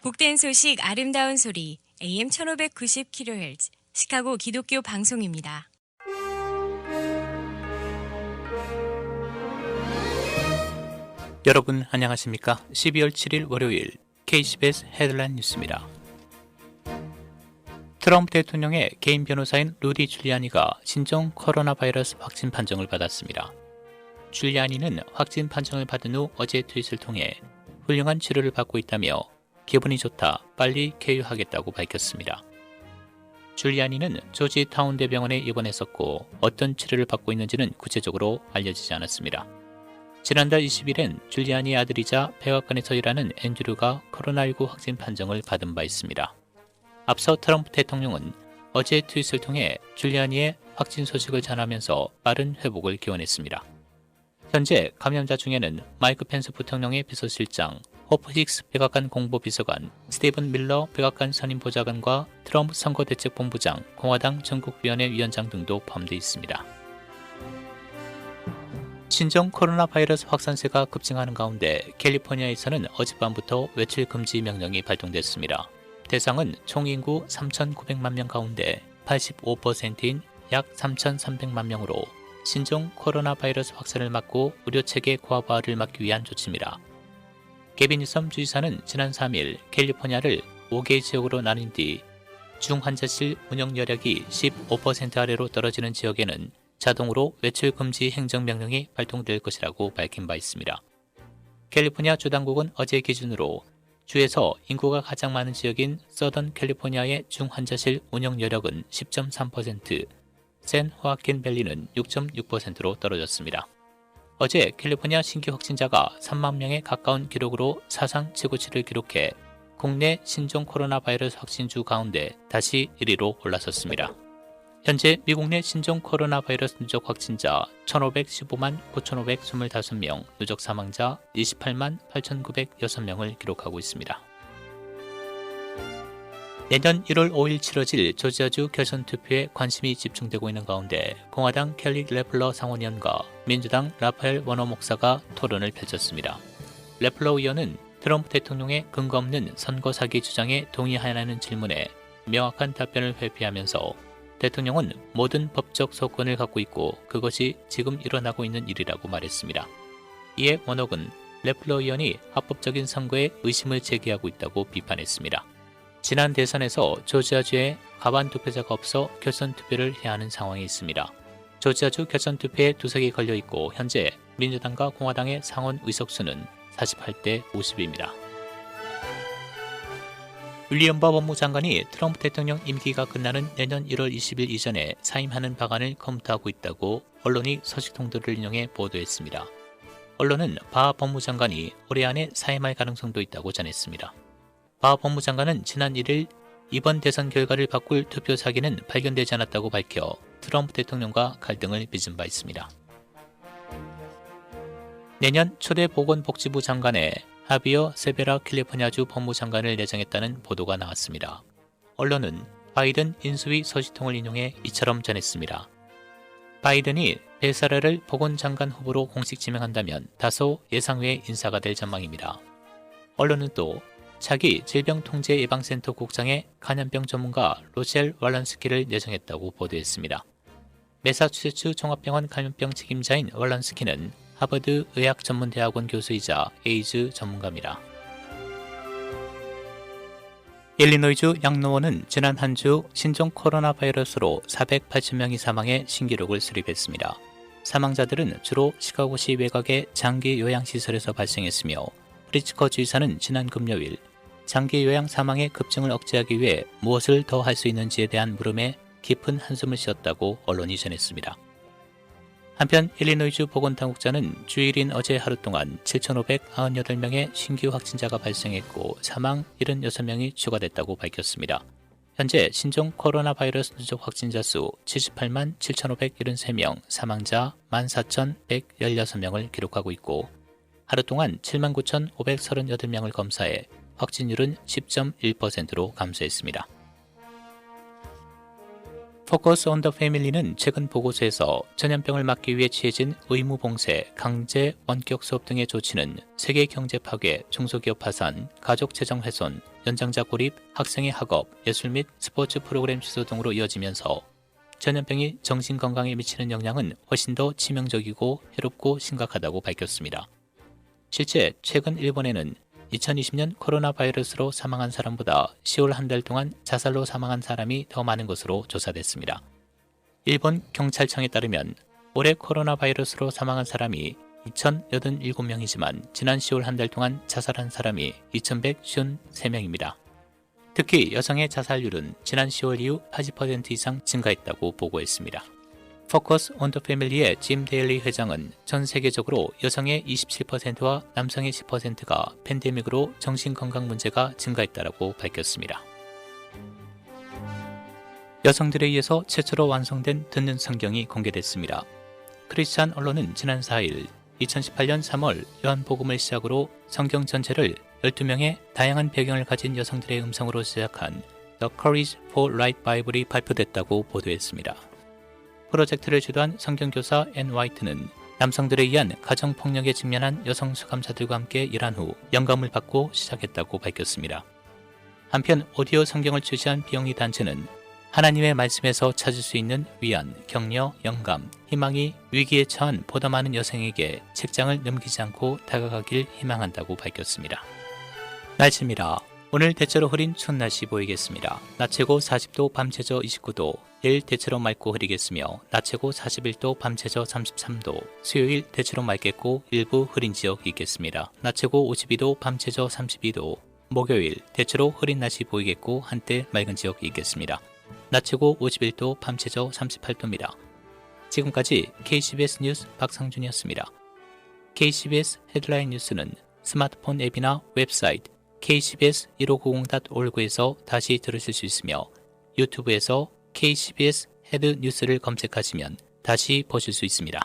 복된 소식 아름다운 소리 AM 1590kHz 시카고 기독교 방송입니다. 여러분 안녕하십니까? 12월 7일 월요일 KCBS 헤드라인 뉴스입니다. 트럼프 대통령의 개인 변호사인 루디 줄리아니가 신종 코로나 바이러스 확진 판정을 받았습니다. 줄리아니는 확진 판정을 받은 후 어제 트윗을 통해 훌륭한 치료를 받고 있다며 기분이 좋다, 빨리 쾌유하겠다고 밝혔습니다. 줄리아니는 조지 타운 대병원에 입원했었고 어떤 치료를 받고 있는지는 구체적으로 알려지지 않았습니다. 지난달 20일엔 줄리아니 아들이자 백악관에서 일하는 앤드류가 코로나19 확진 판정을 받은 바 있습니다. 앞서 트럼프 대통령은 어제 트윗을 통해 줄리아니의 확진 소식을 전하면서 빠른 회복을 기원했습니다. 현재 감염자 중에는 마이크 펜스 부통령의 비서실장, 호프 힉스 백악관 공보비서관, 스티븐 밀러 백악관 선임보좌관과 트럼프 선거대책본부장, 공화당 전국위원회 위원장 등도 포함되어 있습니다. 신종 코로나 바이러스 확산세가 급증하는 가운데 캘리포니아에서는 어젯밤부터 외출 금지 명령이 발동됐습니다. 대상은 총 인구 3,900만 명 가운데 85%인 약 3,300만 명으로 신종 코로나 바이러스 확산을 막고 의료 체계 고압화를 막기 위한 조치입니다. 개빈 뉴섬 주지사는 지난 3일 캘리포니아를 5개 지역으로 나뉜 뒤 중환자실 운영 여력이 15% 아래로 떨어지는 지역에는 자동으로 외출 금지 행정명령이 발동될 것이라고 밝힌 바 있습니다. 캘리포니아 주 당국은 어제 기준으로 주에서 인구가 가장 많은 지역인 서던 캘리포니아의 중환자실 운영 여력은 10.3%, 샌 호아킨 밸리는 6.6%로 떨어졌습니다. 어제 캘리포니아 신규 확진자가 3만 명에 가까운 기록으로 사상 최고치를 기록해 국내 신종 코로나 바이러스 확진주 가운데 다시 1위로 올라섰습니다. 현재 미국 내 신종 코로나 바이러스 누적 확진자 1,515만 9,525명, 누적 사망자 28만 8,906명을 기록하고 있습니다. 내년 1월 5일 치러질 조지아주 결선 투표에 관심이 집중되고 있는 가운데 공화당 켈리 레플러 상원의원과 민주당 라파엘 워너 목사가 토론을 펼쳤습니다. 레플러 의원은 트럼프 대통령의 근거 없는 선거 사기 주장에 동의하냐는 질문에 명확한 답변을 회피하면서 대통령은 모든 법적 소권을 갖고 있고 그것이 지금 일어나고 있는 일이라고 말했습니다. 이에 원옥은 레플러 의원이 합법적인 선거에 의심을 제기하고 있다고 비판했습니다. 지난 대선에서 조지아주에 과반 투표자가 없어 결선 투표를 해야 하는 상황이 있습니다. 조지아주 결선 투표에 두석이 걸려 있고 현재 민주당과 공화당의 상원 의석수는 48대 50입니다. 윌리엄 버 법무장관이 트럼프 대통령 임기가 끝나는 내년 1월 20일 이전에 사임하는 방안을 검토하고 있다고 언론이 서식통들을 인용해 보도했습니다. 언론은 바 법무장관이 올해 안에 사임할 가능성도 있다고 전했습니다. 바 법무 장관은 지난 1일 이번 대선 결과를 바꿀 투표 사기는 발견되지 않았다고 밝혀 트럼프 대통령과 갈등을 빚은 바 있습니다. 내년 초대 보건복지부 장관에 하비어 세베라 캘리포니아주 법무장관을 내정했다는 보도가 나왔습니다. 언론은 바이든 인수위 서식통을 인용해 이처럼 전했습니다. 바이든이 벨사라를 보건장관 후보로 공식 지명한다면 다소 예상 외의 인사가 될 전망입니다. 언론은 또 차기 질병통제예방센터 국장에 간염병 전문가 로첼 왈런스키를 내정했다고 보도했습니다. 메사추세츠 종합병원 감염병 책임자인 왈런스키는 하버드 의학전문대학원 교수이자 에이즈 전문가입니다. 일리노이주 양로원은 지난 한 주 신종 코로나 바이러스로 480명이 사망해 신기록을 수립했습니다. 사망자들은 주로 시카고시 외곽의 장기 요양시설에서 발생했으며 프리츠커 주의사는 지난 금요일 장기 요양 사망의 급증을 억제하기 위해 무엇을 더 할 수 있는지에 대한 물음에 깊은 한숨을 쉬었다고 언론이 전했습니다. 한편 일리노이주 보건당국자는 주일인 어제 하루 동안 7,598명의 신규 확진자가 발생했고 사망 76명이 추가됐다고 밝혔습니다. 현재 신종 코로나 바이러스 누적 확진자 수 78만 7,573명, 사망자 14,116명을 기록하고 있고 하루 동안 7만 9,538명을 검사해 확진율은 10.1%로 감소했습니다. 포커스 온 더 패밀리는 최근 보고서에서 전염병을 막기 위해 취해진 의무 봉쇄, 강제 원격 수업 등의 조치는 세계 경제 파괴, 중소기업 파산, 가족 재정 훼손, 연장자 고립, 학생의 학업, 예술 및 스포츠 프로그램 취소 등으로 이어지면서 전염병이 정신 건강에 미치는 영향은 훨씬 더 치명적이고 해롭고 심각하다고 밝혔습니다. 실제 최근 일본에는 2020년 코로나 바이러스로 사망한 사람보다 10월 한 달 동안 자살로 사망한 사람이 더 많은 것으로 조사됐습니다. 일본 경찰청에 따르면 올해 코로나 바이러스로 사망한 사람이 2,087명이지만 지난 10월 한 달 동안 자살한 사람이 2,153명입니다. 특히 여성의 자살률은 지난 10월 이후 80% 이상 증가했다고 보고했습니다. 포커스 온 더 패밀리의 짐 데일리 회장은 전 세계적으로 여성의 27%와 남성의 10%가 팬데믹으로 정신건강 문제가 증가했다고 밝혔습니다. 여성들에 의해서 최초로 완성된 듣는 성경이 공개됐습니다. 크리스찬 언론은 지난 4일 2018년 3월 요한복음을 시작으로 성경 전체를 12명의 다양한 배경을 가진 여성들의 음성으로 시작한 The Courage for Right Bible이 발표됐다고 보도했습니다. 프로젝트를 주도한 성경교사 앤 화이트는 남성들에 의한 가정폭력에 직면한 여성 수감자들과 함께 일한 후 영감을 받고 시작했다고 밝혔습니다. 한편 오디오 성경을 출시한 비영리 단체는 하나님의 말씀에서 찾을 수 있는 위안, 격려, 영감, 희망이 위기에 처한 보다 많은 여성에게 책장을 넘기지 않고 다가가길 희망한다고 밝혔습니다. 날씨입니다. 오늘 대체로 흐린 추운 날씨 보이겠습니다. 낮 최고 40도, 밤 최저 29도, 내일 대체로 맑고 흐리겠으며 낮 최고 41도, 밤 최저 33도, 수요일 대체로 맑겠고 일부 흐린 지역 있겠습니다. 낮 최고 52도, 밤 최저 32도, 목요일 대체로 흐린 날씨 보이겠고 한때 맑은 지역 있겠습니다. 낮 최고 51도, 밤 최저 38도입니다. 지금까지 KCBS 뉴스 박상준이었습니다. KCBS 헤드라인 뉴스는 스마트폰 앱이나 웹사이트 KCBS 1590.org에서 다시 들으실 수 있으며 유튜브에서 KCBS 헤드 뉴스를 검색하시면 다시 보실 수 있습니다.